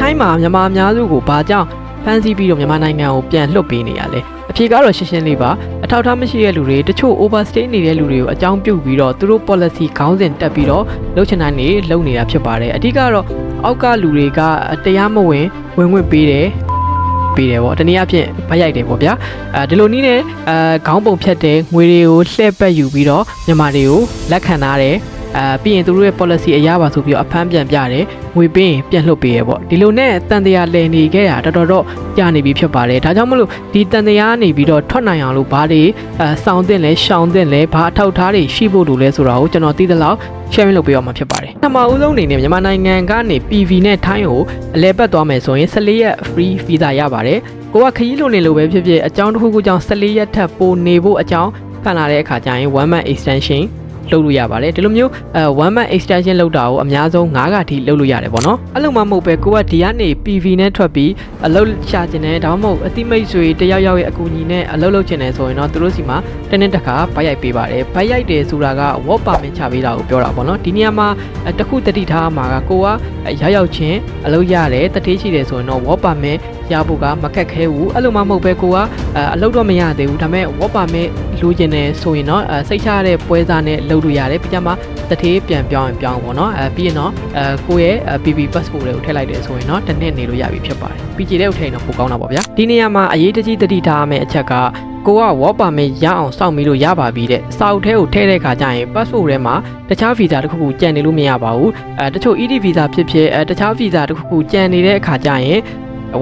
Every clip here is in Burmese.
ထိုင်းမှာမြန်မာအများစုကိုဘာကြောင့်ဖမ်းဆီးပြီးတော့မြန်မာနိုင်ငံကိုပြန်လွှတ်ပေးနေရလဲအဖြေကတော့ရှင်းရှင်းလေးပါအထောက်အထားမရှိတဲ့လူတွေတချို့ overstay နေတဲ့လူတွေကိုအကြောင်းပြုပြီးတော့သူတို့ policy ခေါင်းစဉ်တက်ပြီးတော့လှုပ်ချင်တိုင်းနေလှုပ်နေတာဖြစ်ပါတယ်အဓိကတော့အောက်ကလူတွေကတရားမဝင်ဝင်ဝင်ပေးတယ်ပေးတယ်ပေါ့တနည်းအားဖြင့်ဗရိုက်တယ်ပေါ့ဗျာအဲဒီလိုနည်းနဲ့အဲခေါင်းပုံဖြတ်တယ်ငွေတွေကိုလှည့်ပတ်ယူပြီးတော့မြန်မာတွေကိုလက်ခံထားတယ် အဲပြီးရင်သူတို့ရဲ့ policy အရပါဆိုပြီးတော့အဖမ်းပြန်ပြတယ်ငွေပေးရင်ပြန်လှုပ်ပေးရပေါ့ဒီလိုနဲ့တန်တရားလည်နေခဲ့တာတော်တော်တော့ကြာနေပြီဖြစ်ပါတယ်ဒါကြောင့်မလို့ဒီတန်တရားနေပြီးတော့ထွက်နိုင်အောင်လို့ဘာတွေအဲစောင်းတင်လဲရှောင်းတင်လဲဘာအထောက်အထားတွေရှိဖို့လိုလဲဆိုတာကိုကျွန်တော်သိသလောက် sharing လုပ်ပေးအောင်မှာဖြစ်ပါတယ်ပထမဦးဆုံးအနေနဲ့မြန်မာနိုင်ငံကနေ PV နဲ့ထိုင်းကိုအလဲပတ်သွားမယ်ဆိုရင်14ရက် free visa ရပါတယ်ကိုကခရီးလွန်နေလို့ပဲဖြစ်ဖြစ်အကြောင်းတစ်ခုခုကြောင့်14ရက်ထပ်ပိုနေဖို့အကြောင်းဖန်လာတဲ့အခါကျရင်1 month extension လုပ်လို့ရပါတယ်ဒီလိုမျိုးအဲ1 month extension လုပ်တာကိုအများဆုံး9ကထိလုပ်လို့ရတယ်ပေါ့နော်အဲ့လိုမှမဟုတ်ပဲကိုကဒီကနေ PV နဲ့ထွက်ပြီးအလုပ်ရှာချင်တယ်ဒါမှမဟုတ်အတိမိတ်ဆွေတယောက်ယောက်ရဲ့အကူအညီနဲ့အလုပ်လုပ်ချင်တယ်ဆိုရင်တော့သူတို့စီမှာတနေ့တစ်ခါဗိုက်ရိုက်ပေးပါတယ်ဗိုက်ရိုက်တယ်ဆိုတာက work permit ချပေးတာကိုပြောတာပေါ့နော်ဒီနေရာမှာအဲတစ်ခုတတိထားမှာကကိုကရောက်ရောက်ချင်းအလုပ်ရတယ်တတိရှိတယ်ဆိုရင်တော့ work permit ရဖို့ကမခက်ခဲဘူးအဲ့လိုမှမဟုတ်ပဲကိုကအလုပ်တော့မရသေးဘူးဒါပေမဲ့ work permit လိုချင်တယ်ဆိုရင်တော့အဲစိတ်ချရတဲ့ပွဲစားနဲ့လုပ်လို့ရတယ်ပြီးကြမှာတထေးပြန်ပြောင်းရင်ပြောင်းပေါ့နော်အဲပြီးရင်တော့အဲကိုရဲ့ PP passport တွေကိုထည့်လိုက်တယ်ဆိုရင်တော့တစ်နှစ်နေလို့ရပြီဖြစ်ပါတယ် PG တဲ့ကိုထည့်ရင်တော့ပိုကောင်းတာပေါ့ဗျာဒီနေရာမှာအရေးတကြီးတတိထားရမယ့်အချက်ကကိုက work permit ရအောင်စောင့်ပြီးလို့ရပါပြီတဲ့စာအုပ်ထဲကိုထည့်တဲ့ခါကျရင် passport ထဲမှာတခြား visa တစ်ခုခုကြံနေလို့မရပါဘူးအဲတချို့ ED visa ဖြစ်ဖြစ်အဲတခြား visa တစ်ခုခုကြံနေတဲ့အခါကျရင်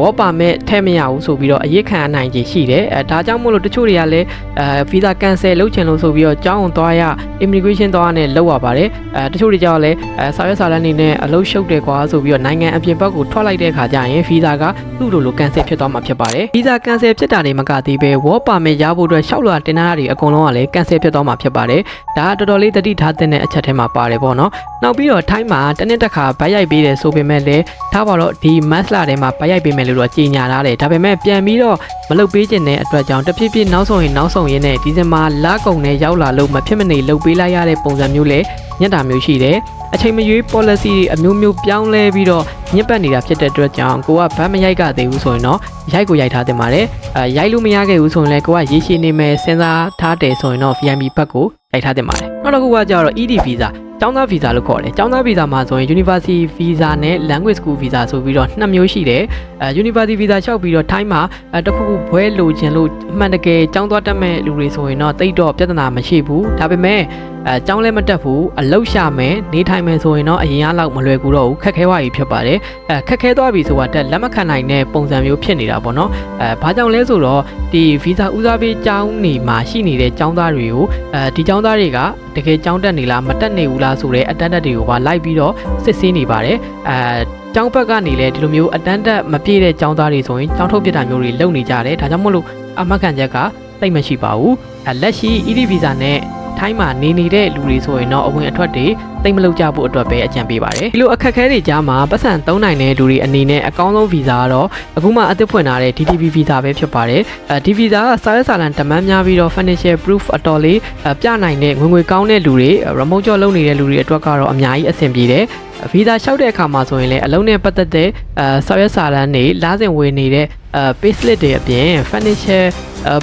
ဝေါ်ပါမဲ့ထဲမရဘူးဆိုပြီးတော့အရေးခံနိုင်ခြေရှိတယ်အဲဒါကြောင့်မို့လို့တချို့တွေကလည်းအဲဗီဇာကန်ဆယ်လုပ်ချင်လို့ဆိုပြီးတော့ကြောင်းအောင်သွားရ immigration သွားရနဲ့လောက်ရပါတယ်အဲတချို့တွေကြောက်လည်းအဲစာရွက်စာတမ်းတွေနဲ့အလုပ်ရှုပ်တယ်ကွာဆိုပြီးတော့နိုင်ငံအပြင်ဘက်ကိုထွက်လိုက်တဲ့အခါကျရင်ဗီဇာကသူ့လိုလိုကန်ဆယ်ဖြစ်သွားမှာဖြစ်ပါတယ်ဗီဇာကန်ဆယ်ဖြစ်တာတွေမကသေးပဲဝေါ်ပါမဲ့ရဖို့အတွက်ရှောက်လာတင်ထားတာတွေအကုန်လုံးကလည်းကန်ဆယ်ဖြစ်သွားမှာဖြစ်ပါတယ်ဒါကတော်တော်လေးတတိထားတဲ့အချက်ထဲမှာပါတယ်ပေါ့နော်နောက်ပြီးတော့ထိုင်းမှာတနေ့တစ်ခါဗိုက်ရိုက်ပေးတယ်ဆိုပေမဲ့လည်းထားပါတော့ဒီမတ်လာထဲမှာဗိုက်ရိုက်ပေးမယ်လို့တော့ကြေညာထားတယ်ဒါပေမဲ့ပြန်ပြီးတော့မလုပ်ပေးခြင်းတဲ့အတွက်ကြောင့်တဖြည်းဖြည်းနောက်ဆုံးရင်နောက်ဆုံးရင်းနဲ့ဒီဇင်ဘာလကုန်နဲ့ရောက်လာလို့မဖြစ်မနေလုပ်ပေးလိုက်ရတဲ့ပုံစံမျိုးလေညက်တာမျိုးရှိတယ်အချိန်မရွေး policy တွေအမျိုးမျိုးပြောင်းလဲပြီးတော့ညစ်ပတ်နေတာဖြစ်တဲ့အတွက်ကြောင့်ကိုကဗတ်မရိုက်ကသေးဘူးဆိုရင်တော့ရိုက်ကိုရိုက်ထားတင်ပါတယ်အဲရိုက်လို့မရခဲ့ဘူးဆိုရင်လည်းကိုကရေရှည်နေမယ်စဉ်းစားထားတယ်ဆိုရင်တော့ VIP ဘက်ကိုရိုက်ထားတင်ပါတယ်နောက်တစ်ခုကကျတော့ ED visa ကျောင်းသားဗီဇာလို့ခေါ်တယ်ကျောင်းသားဗီဇာမှာဆိုရင် University Visa နဲ့ Language School Visa ဆိုပြီးတော့နှစ်မျိုးရှိတယ်အဲ University Visa လျှောက်ပြီးတော့ time မှာအဲတစ်ခုခုဘွဲလိုချင်လို့အမှန်တကယ်ကျောင်းသွားတက်မဲ့လူတွေဆိုရင်တော့တိတ်တော့ပြဿနာမရှိဘူးဒါပေမဲ့အဲကျောင်းလည်းမတက်ဘူးအလောက်ရှာမယ်နေထိုင်မယ်ဆိုရင်တော့အရင်ကလောက်မလွယ်ကူတော့ဘူးခက်ခဲသွားပြီဖြစ်ပါတယ်အဲခက်ခဲသွားပြီဆိုတာတက်လက်မခံနိုင်တဲ့ပုံစံမျိုးဖြစ်နေတာပေါ့နော်အဲဘာကြောင့်လဲဆိုတော့ဒီ Visa ဦးစားပေးကျောင်းနေမှာရှိနေတဲ့ကျောင်းသားတွေကိုအဲဒီကျောင်းသားတွေကတကယ်ကျောင်းတက်နေလားမတက်နေဘူးလားဆိုတဲ့အတန်းတက်တွေကိုပါလိုက်ပြီးတော့စစ်ဆေးနေပါတယ်အဲကျောင်းဘက်ကနေလည်းဒီလိုမျိုးအတန်းတက်မပြည့်တဲ့ကျောင်းသားတွေဆိုရင်ကျောင်းထုတ်ပြတာမျိုးတွေလုပ်နေကြတယ်ဒါကြောင့်မို့လို့အမှတ်ခံချက်ကတိတ်မရှိပါဘူးအဲလက်ရှိ ED visa နဲ့ ထိုင်းမှာနေနေတဲ့လူတွေဆိုရင်တော့အဝင်အထွက်တွေတိတ်မလုပ်ကြဖို့အတွက်ပဲအကြံပေးပါတယ်ဒီလိုအခက်အခဲတွေကြားမှာပတ်စံသုံးနိုင်တဲ့လူတွေအနေနဲ့အကောင်းဆုံးဗီဇာကတော့အခုမှအသစ်ဖွင့်ထားတဲ့ DTV ဗီဇာပဲဖြစ်ပါတယ်အဲဒီဗီဇာကစာရွက်စာတမ်းတမန်များပြီးတော့ financial proof အတော်လေးပြနိုင်တဲ့ငွေငွေကောင်းတဲ့လူတွေ remote job လုပ်နေတဲ့လူတွေအတွက်ကတော့အများကြီးအဆင်ပြေတယ်ဗီဇာလျှောက်တဲ့အခါမှာဆိုရင်လည်းအလုံးနဲ့ပတ်သက်တဲ့အဲစာရွက်စာတမ်းတွေလာစဉ်ဝင်နေတဲ့အဲ payslip တွေအပြင် financial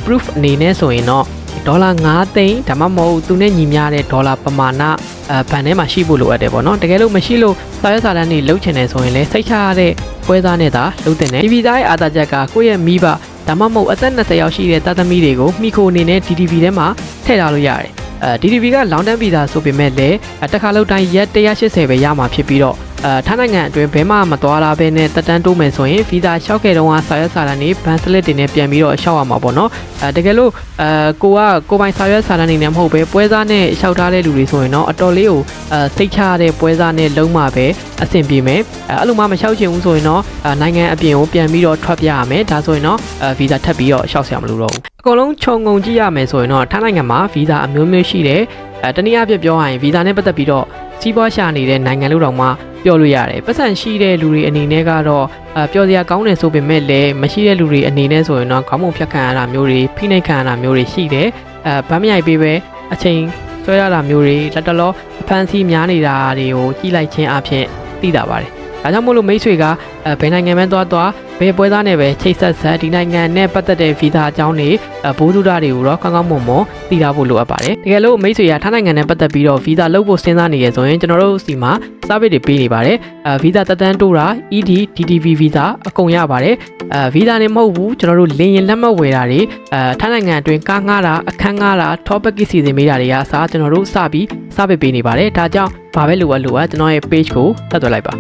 proof အနေနဲ့ဆိုရင်တော့ ဒေါ်လာ9သိန်းဒါမှမဟုတ်သူနဲ့ညီမျှတဲ့ဒေါ်လာပမာဏအဲဘဏ်ထဲမှာရှိဖို့လိုအပ်တယ်ပေါ့နော်တကယ်လို့မရှိလို့စာရွက်စာတမ်းတွေလုပ်ချင်တယ်ဆိုရင်လည်းစိတ်ချရတဲ့ပွဲစားနဲ့သာလုပ်တင်တယ်ဒီဗီဇာရဲ့အာသာချက်ကကိုယ့်ရဲ့မိဘဒါမှမဟုတ်အသက်20ရောက်ရှိတဲ့သားသမီးတွေကိုမိခိုအနေနဲ့ DDV ထဲမှာထည့်ထားလို့ရတယ်အဲ DDV က long term visa ဆိုပေမဲ့လည်းတစ်ခါလောက်တိုင်းရက်180ပဲရမှာဖြစ်ပြီးတော့ အဲထိုင်းနိုင်ငံအတွင်းဘဲမှမသွားလာဘဲနဲ့တက်တန်းတိုးမယ်ဆိုရင်ဗီဇာလျှောက်ခဲ့တော့ဆာရွက်စာတမ်းတွေဘန်စလစ်တွေနဲ့ပြန်ပြီးတော့လျှောက်ရမှာပေါ့နော်အဲတကယ်လို့အဲကိုကကိုပိုင်ဆာရွက်စာတမ်းတွေနဲ့မဟုတ်ပဲပွဲစားနဲ့လျှောက်ထားတဲ့လူတွေဆိုရင်တော့အတော်လေးကိုအဲစိတ်ချရတဲ့ပွဲစားနဲ့လုံးမှာပဲအဆင်ပြေမယ်အဲအဲ့လိုမှမလျှောက်ချင်ဘူးဆိုရင်တော့နိုင်ငံအပြင်ကိုပြန်ပြီးတော့ထွက်ပြရမယ်ဒါဆိုရင်တော့အဲဗီဇာထပ်ပြီးတော့လျှောက်ဆရာမလိုတော့ဘူးအကုန်လုံးခြုံငုံကြည့်ရမယ်ဆိုရင်တော့ထိုင်းနိုင်ငံမှာဗီဇာအမျိုးမျိုးရှိတယ်အဲတနည်းအားဖြင့်ပြောရရင်ဗီဇာနဲ့ပတ်သက်ပြီးတော့စီးပွားရှာနေတဲ့နိုင်ငံလို့တောင်မှ ပြောလို့ရတယ်ပတ်စံရှိတဲ့လူတွေအနေနဲ့ကတော့အပျော်စရာကောင်းတယ်ဆိုပေမဲ့လည်းမရှိတဲ့လူတွေအနေနဲ့ဆိုရင်တော့ခေါင်းပုံဖြတ်ခံရတာမျိုးတွေဖိနှိပ်ခံရတာမျိုးတွေရှိတယ်အဲဗမ်းမရိုက်ပေးပဲအချိန်ဆွဲရတာမျိုးတွေလက်တလောအဖန်စီများနေတာတွေကိုကြီးလိုက်ခြင်းအပြင်သိတာပါတယ်ဒါကြောင့်မို့လို့မိတ်ဆွေကအဲဘယ်နိုင်ငံမှသွားသွား ဘယ်ပွဲသားနဲ့ပဲချိတ်ဆက်ဆက်ဒီနိုင်ငံနဲ့ပတ်သက်တဲ့ဗီဇာအကြောင်းတွေအဘိုးဒုဒတွေကိုတော့ကောင်းကောင်းမွန်မွန်သိထားဖို့လိုအပ်ပါတယ်တကယ်လို့မိတ်ဆွေကထိုင်းနိုင်ငံနဲ့ပတ်သက်ပြီးတော့ဗီဇာလုပ်ဖို့စဉ်းစားနေရဆိုရင်ကျွန်တော်တို့စီမှာ service တွေပေးနေပါတယ်အဲဗီဇာတက်တန်းတိုးတာ ED DTV ဗီဇာအကုန်ရပါတယ်အဲဗီဇာနဲ့မဟုတ်ဘူးကျွန်တော်တို့လင်ရင်လက်မှတ်ဝယ်တာတွေအဲထိုင်းနိုင်ငံအတွင်းကားငှားတာအခန်းငှားတာ top package စီစဉ်ပေးတာတွေကအစားကျွန်တော်တို့စပြီး service ပေးနေပါတယ်ဒါကြောင့်ဘာပဲလိုအပ်လိုအပ်ကျွန်တော်ရဲ့ page ကိုတက်သွယ်လိုက်ပါ